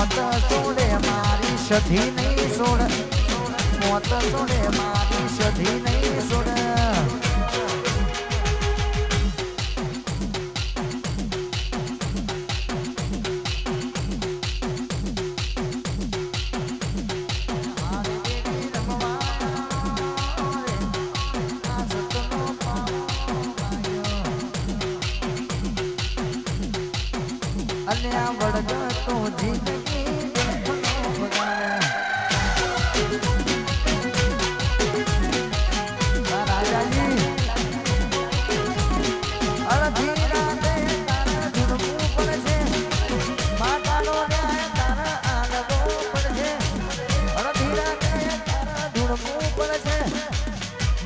મોત સોડે મારી સધી નહીં સોડ. મોત સોડે મારી સધી નહીં સોડ. અને આ વળગ તો જિંદગી.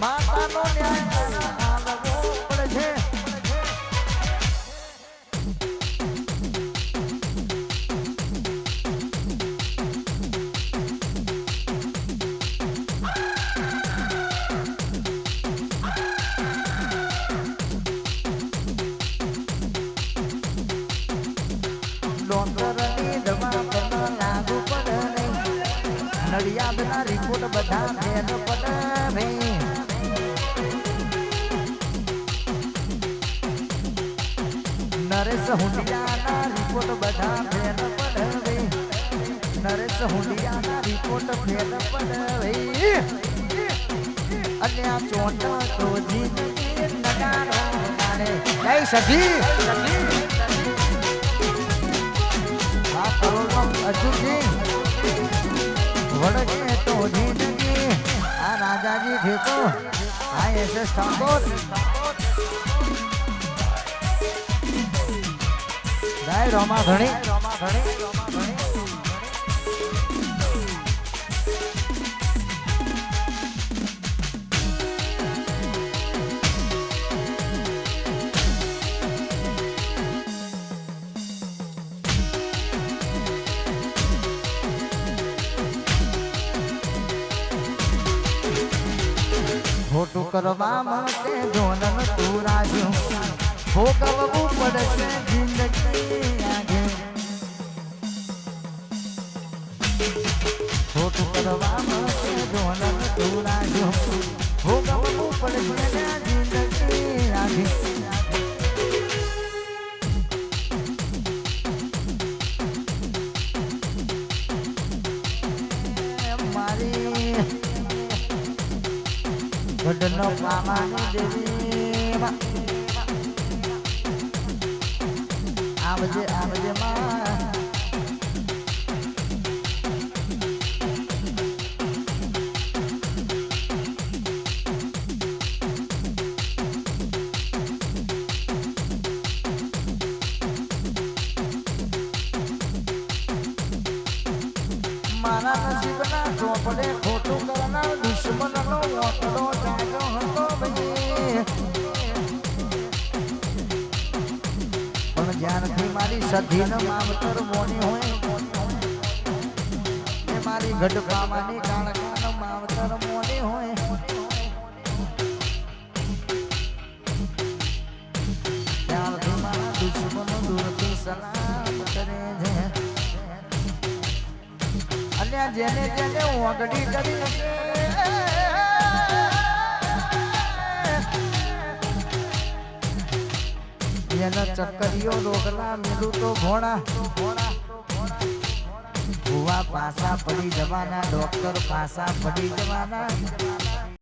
માતાનો ન્યાય ડોક્ટરની દવા લાગુ પડે નડિયાદના રિપોર્ટ બધા ફેર પડે નરેશ હુંડિયાના રિપોર્ટ બધા ફેર પડે નરેશ હુંડિયાના રિપોર્ટ ફેર પડે અને આ ચોટ તો જિંદગી નગારો કાઢે જય આ રાજાજી ઠેકો. આ એસએસ ઠાકોર. જય રોમા ધણી રોમા ધણી ખોટું કરવા માટે ધોનન તું રાજ્યું. ભોગવવું પડશે જિંદગી ગઢનો પામાની દેવી. આવજે આવજે માં મારા નસીબના ચોપડે ખોટું કરનાર દુશ્મનનો ઓટલો જાગ્યો હતો ભાઈ. પણ જ્યારથી મારી સધીનો માવતર મોની હોય મારી ગઢપામાની કાળકાનો માવતર મોની હોય. ત્યારથી મારા દુશ્મનો દૂરથી સલામ જેને જેને ઓગડી કરી એના ચક્કરીઓ રોગલા મેલું તો ભોળા ભુવા પાસા પડી જવાના, ડોક્ટર પાસા પડી જવાના.